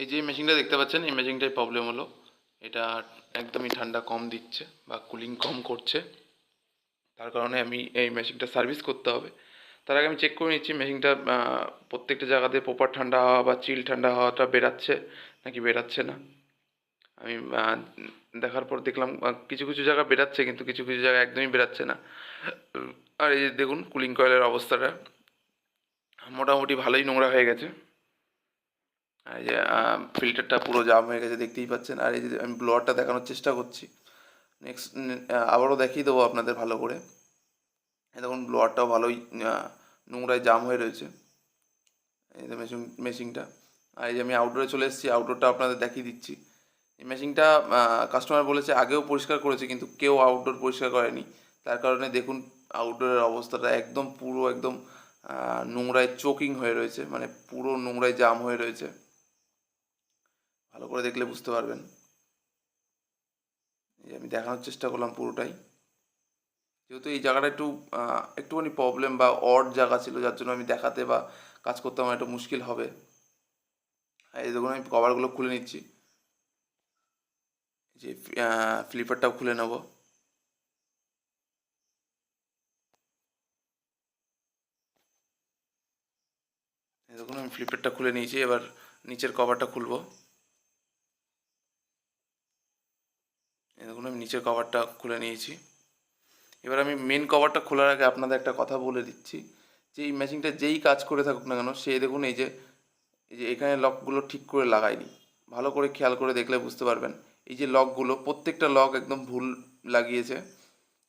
এই যে মেশিনটা দেখতে পাচ্ছেন, এই মেশিনটাই প্রবলেম হলো। এটা একদমই ঠান্ডা কম দিচ্ছে বা কুলিং কম করছে। তার কারণে আমি এই মেশিনটা সার্ভিস করতে হবে। তার আগে আমি চেক করে নিচ্ছি, মেশিনটা প্রত্যেকটা জায়গাতে প্রপার ঠান্ডা হাওয়া বা চিল ঠান্ডা হাওয়াটা বেরাচ্ছে নাকি বেরাচ্ছে না? আমি দেখার পর দেখলাম কিছু কিছু জায়গা বেরাচ্ছে কিন্তু কিছু কিছু জায়গা একদমই বেরাচ্ছে না। আর এই যে দেখুন কুলিং কয়েলের অবস্থাটা মোটামুটি ভালোই নোংরা হয়ে গেছে। এই যে ফিল্টারটা পুরো জাম হয়ে গেছে, দেখতেই পাচ্ছেন। আর এই যে, আমি ব্লোয়ারটা দেখানোর চেষ্টা করছি। নেক্সট আবারও দেখিয়ে দেবো আপনাদের ভালো করে। দেখুন ব্লোয়ারটাও ভালোই নোংরায় জাম হয়ে রয়েছে। এই যে মেশিন মেশিনটা আর এই যে, আমি আউটডোরে চলে এসেছি আউটডোরটা আপনাদের দেখিয়ে দিচ্ছি। এই মেশিনটা কাস্টমার বলেছে, আগেও পরিষ্কার করেছে, কিন্তু কেউ আউটডোর পরিষ্কার করেনি। তার কারণে দেখুন আউটডোরের অবস্থাটা একদম পুরো একদম নোংরায় চোকিং হয়ে রয়েছে। মানে পুরো নোংরায় জাম হয়ে রয়েছে। ভালো করে দেখলে বুঝতে পারবেন। এই আমি দেখানোর চেষ্টা করলাম পুরোটাই। যেহেতু এই জায়গাটা একটু একটুখানি প্রবলেম বা অড জায়গা ছিল, যার জন্য আমি দেখাতে বা কাজ করতে আমার একটু মুশকিল হবে। এই দেখুন, আমি কভারগুলো খুলে নিচ্ছি। যে ফ্লিপারটাও খুলে নেব। দেখুন, আমি ফ্লিপারটা খুলে নিয়েছি, এবার নিচের কভারটা খুলবো। দেখুন, আমি নিচের কভারটা খুলে নিয়েছি। এবার আমি মেন কভারটা খোলার আগে আপনাদের একটা কথা বলে দিচ্ছি, যে এই মেশিনটা যেই কাজ করে থাকুক না কেন, সে দেখুন এই যে এই যে এখানে লকগুলো ঠিক করে লাগায়নি। ভালো করে খেয়াল করে দেখলে বুঝতে পারবেন, এই যে লকগুলো প্রত্যেকটা লক একদম ভুল লাগিয়েছে।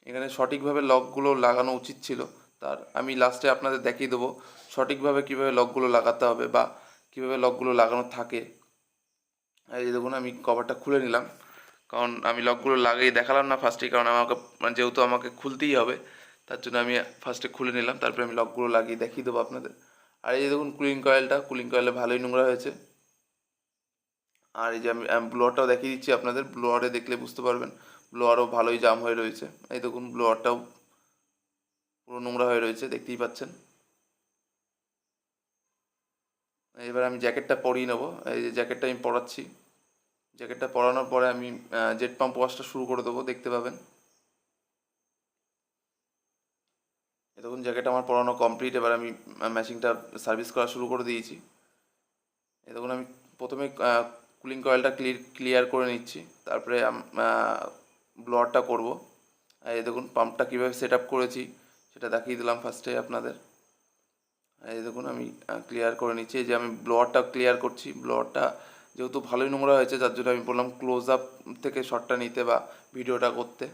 এখানে সঠিকভাবে লকগুলো লাগানো উচিত ছিল। তার, আমি লাস্টে আপনাদের দেখিয়ে দেবো, সঠিকভাবে কীভাবে লকগুলো লাগাতে হবে বা কীভাবে লকগুলো লাগানো থাকে। এই দেখুন, আমি কভারটা খুলে নিলাম। কারণ আমি লকগুলো লাগিয়ে দেখালাম না ফার্স্টে কারণ আমাকে মানে যেহেতু আমাকে খুলতেই হবে, তার জন্য আমি ফার্স্টে খুলে নিলাম, তারপরে আমি লকগুলো লাগিয়ে দেখিয়ে দেবো আপনাদের। আর এই যে দেখুন কুলিং কয়েলটা কুলিং কয়েলে ভালোই নোংরা হয়েছে। আর এই যে আমি ব্লোয়ারটাও দেখিয়ে দিচ্ছি আপনাদের ব্লোয়ারে দেখলে বুঝতে পারবেন ব্লোয়ারও ভালোই জাম হয়ে রয়েছে। এই দেখুন ব্লোয়ারটাও পুরো নোংরা হয়ে রয়েছে, দেখতেই পাচ্ছেন। এবার আমি জ্যাকেটটা পরিয়ে নেব। এই যে জ্যাকেটটা আমি পরাচ্ছি। জ্যাকেটটা পরানোর পরে আমি জেট পাম্প ওয়াশটা শুরু করে দেবো, দেখতে পাবেন। এ দেখুন, জ্যাকেট আমার পরানো কমপ্লিট এবার আমি ম্যাচিংটা সার্ভিস করা শুরু করে দিয়েছি। এ দেখুন, আমি প্রথমে কুলিং কয়েলটা ক্লিয়ার ক্লিয়ার করে নিচ্ছি। তারপরে ব্লোয়ারটা করব। আর এই দেখুন পাম্পটা কীভাবে সেট আপ করেছি, সেটা দেখিয়ে দিলাম ফার্স্টে আপনাদের। এই দেখুন, আমি ক্লিয়ার করে নিচ্ছি। যে আমি ব্লোয়ারটা ক্লিয়ার করছি ব্লোয়ারটা যেহেতু ভালোই নোংরা হয়েছে, যার জন্য আমি বললাম ক্লোজ আপ থেকে শটটা নিতে বা ভিডিওটা করতে।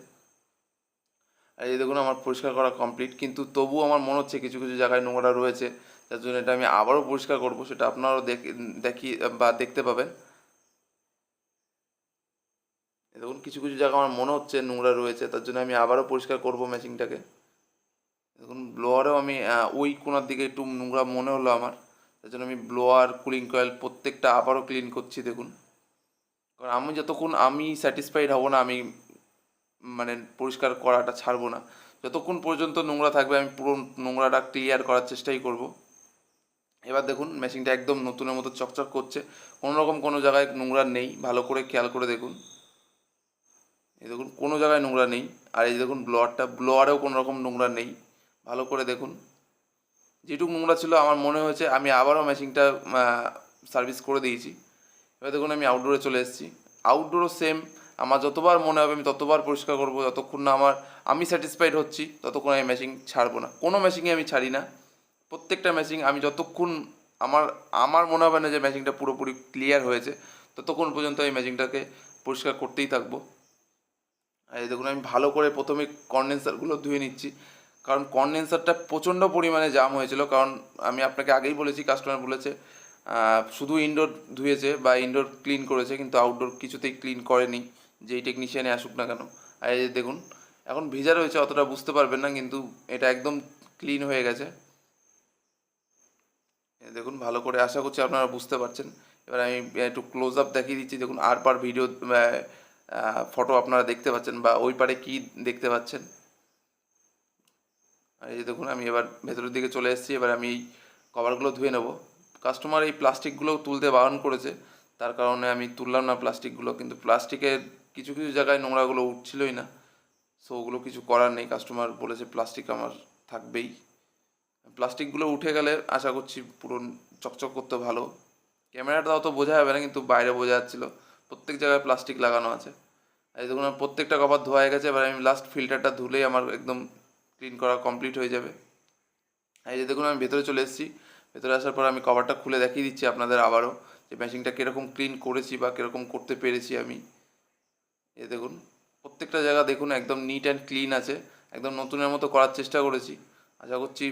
আর এই দেখুন, আমার পরিষ্কার করা কমপ্লিট কিন্তু তবুও আমার মনে হচ্ছে কিছু কিছু জায়গায় নোংরা রয়েছে, যার জন্য এটা আমি আবারও পরিষ্কার করব, সেটা আপনারাও দেখে, দেখি, বা দেখতে পাবেন। দেখুন, কিছু কিছু জায়গা আমার মনে হচ্ছে নোংরা রয়েছে, তার জন্য আমি আবারও পরিষ্কার করব মেশিনটাকে দেখুন ব্লোয়ারেও আমি ওই কোনার দিকে একটু নোংরা মনে হলো আমার। তার জন্য আমি ব্লোয়ার কুলিং কয়েল প্রত্যেকটা আবারও ক্লিন করছি, দেখুন। কারণ আমি যতক্ষণ আমি স্যাটিসফাইড হব না, আমি মানে পরিষ্কার করাটা ছাড়বো না। যতক্ষণ পর্যন্ত নোংরা থাকবে, আমি পুরো নোংরাটা ক্লিয়ার করার চেষ্টাই করব। এবার দেখুন মেশিনটা একদম নতুনের মতো চকচক করছে। কোনো রকম কোনো জায়গায় নোংরা নেই, ভালো করে খেয়াল করে দেখুন। এই দেখুন, কোনো জায়গায় নোংরা নেই। আর এই দেখুন ব্লোয়ারটা ব্লোয়ারেও কোনো রকম নোংরা নেই। ভালো করে দেখুন। যেটুকু নোংরা ছিল, আমার মনে হয়েছে আমি আবারও মেশিনটা সার্ভিস করে দিয়েছি। এবার দেখুন আমি আউটডোরে চলে এসেছি। আউটডোরও সেম আমার যতবার মনে হবে আমি ততবার পরিষ্কার করব, যতক্ষণ না আমার, আমি স্যাটিসফাইড হচ্ছি, ততক্ষণ আমি মেশিন ছাড়বো না। কোনো মেশিনই আমি ছাড়ি না। প্রত্যেকটা মেশিন আমি যতক্ষণ আমার আমার মনে হবে না যে মেশিনটা পুরোপুরি ক্লিয়ার হয়েছে, ততক্ষণ পর্যন্ত আমি মেশিনটাকে পরিষ্কার করতেই থাকব। আর দেখুন, আমি ভালো করে প্রথমে কন্ডেন্সারগুলো ধুয়ে নিচ্ছি। কারণ কন্ডেন্সারটা প্রচণ্ড পরিমাণে জাম হয়েছিল। কারণ আমি আপনাকে আগেই বলেছি কাস্টমার বলেছে শুধু ইনডোর ধুয়েছে বা ইনডোর ক্লিন করেছে, কিন্তু আউটডোর কিছুতেই ক্লিন করেনি, যেই টেকনিশিয়ানে আসুক না কেন। আর এই দেখুন, এখন ভিজা রয়েছে, অতটা বুঝতে পারবেন না, কিন্তু এটা একদম ক্লিন হয়ে গেছে। দেখুন, ভালো করে আশা করছি আপনারা বুঝতে পারছেন। এবার আমি একটু ক্লোজ আপ দেখিয়ে দিচ্ছি, দেখুন, আর পার ভিডিও ফটো আপনারা দেখতে পাচ্ছেন বা ওই পারে কী দেখতে পাচ্ছেন। আর এই দেখুন, আমি এবার ভেতরের দিকে চলে এসেছি। এবার আমি এই কভারগুলো ধুয়ে নেব। কাস্টমার এই প্লাস্টিকগুলো তুলতে বারণ করেছে। তার কারণে আমি তুললাম না প্লাস্টিকগুলো, কিন্তু প্লাস্টিকের কিছু কিছু জায়গায় নোংরাগুলো উঠছিলই না। সো ওগুলো কিছু করার নেই। কাস্টমার বলেছে প্লাস্টিক আমার থাকবেই। প্লাস্টিকগুলো উঠে গেলে আশা করছি পুরো চকচক করতে ভালো। ক্যামেরাটা অত বোঝা যাবে না, কিন্তু বাইরে বোঝা যাচ্ছিল। প্রত্যেক জায়গায় প্লাস্টিক লাগানো আছে। এই দেখুন প্রত্যেকটা কভার ধোয়া হয়ে গেছে। এবার আমি লাস্ট ফিল্টারটা ধুলেই আমার একদম ক্লিন করা কমপ্লিট হয়ে যাবে। এই যে দেখুন, আমি ভেতরে চলে এসেছি। ভেতরে আসার পর আমি কভারটা খুলে দেখিয়ে দিচ্ছি আপনাদের আবারও যে মেশিনটা কীরকম ক্লিন করেছি বা কীরকম করতে পেরেছি আমি। এ দেখুন, প্রত্যেকটা জায়গা দেখুন একদম নিট অ্যান্ড ক্লিন আছে। একদম নতুনের মতো করার চেষ্টা করেছি। আশা করছি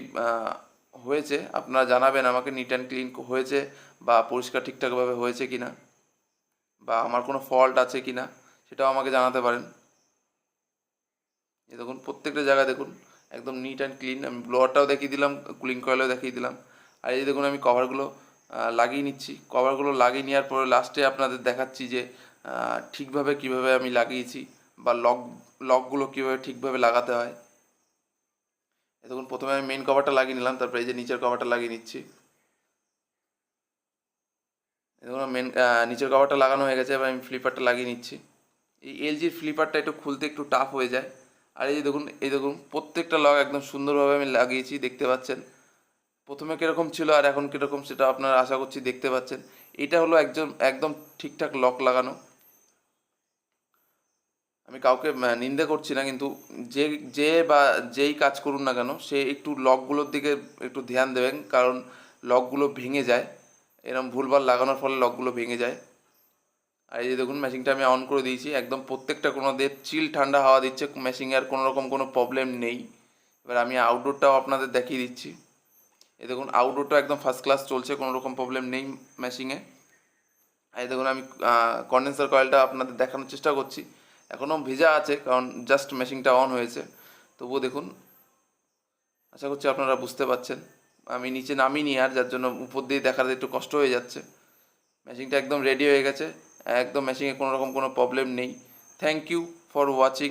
হয়েছে। আপনারা জানাবেন আমাকে নিট অ্যান্ড ক্লিন হয়েছে বা পরিষ্কার ঠিকঠাকভাবে হয়েছে কি না বা আমার কোনো ফল্ট আছে কি না সেটাও আমাকে জানাতে পারেন। এ দেখুন, প্রত্যেকটা জায়গা দেখুন একদম নিট অ্যান্ড ক্লিন আমি ব্লোয়ারটাও দেখিয়ে দিলাম কুলিং কয়েলও দেখিয়ে দিলাম। আর এই দেখুন, আমি কভারগুলো লাগিয়ে নিচ্ছি। কভারগুলো লাগিয়ে নেওয়ার পরে লাস্টে আপনাদের দেখাচ্ছি যে ঠিকভাবে কীভাবে আমি লাগিয়েছি বা লক লকগুলো কীভাবে ঠিকভাবে লাগাতে হয়। দেখুন, প্রথমে আমি মেন কভারটা লাগিয়ে নিলাম, তারপরে এই যে নিচের কভারটা লাগিয়ে নিচ্ছি। দেখুন মেন নিচের কভারটা লাগানো হয়ে গেছে, এবার আমি ফ্লিপারটা লাগিয়ে নিচ্ছি। এই এলজির ফ্লিপারটা একটু খুলতে একটু টাফ হয়ে যায়। আর এই দেখুন এই দেখুন, প্রত্যেকটা লক একদম সুন্দরভাবে আমি লাগিয়েছি, দেখতে পাচ্ছেন। প্রথমে কীরকম ছিল আর এখন কীরকম সেটা আপনারা আশা করছি দেখতে পাচ্ছেন। এটা হলো একজন, একদম ঠিকঠাক লক লাগানো। আমি কাউকে নিন্দে করছি না, কিন্তু যে যে বা যেই কাজ করুন না কেন, সে একটু লকগুলোর দিকে একটু ধ্যান দেবেন, কারণ লকগুলো ভেঙে যায়। এরকম ভুলভাল লাগানোর ফলে লকগুলো ভেঙে যায়। আর এই যে দেখুন মেশিনটা আমি অন করে দিয়েছি। একদম প্রত্যেকটা কোনো দিয়ে চিল ঠান্ডা হাওয়া দিচ্ছে মেশিনে আর কোনো রকম কোনো প্রবলেম নেই। এবার আমি আউটডোরটাও আপনাদের দেখিয়ে দিচ্ছি। এই দেখুন আউটডোরটা একদম ফার্স্ট ক্লাস চলছে, কোনো রকম প্রবলেম নেই মেশিনে এই দেখুন, আমি কন্ডেন্সার কয়েলটা আপনাদের দেখানোর চেষ্টা করছি। এখনও ভেজা আছে, কারণ জাস্ট মেশিনটা অন হয়েছে। তবুও দেখুন, আশা করছি আপনারা বুঝতে পারছেন। আমি নিচে নামিনি আর, যার জন্য উপর দিয়ে দেখাতে একটু কষ্ট হয়ে যাচ্ছে। মেশিনটা একদম রেডি হয়ে গেছে। একদম মেশিনে কোনোরকম কোনো প্রবলেম নেই। Thank you for watching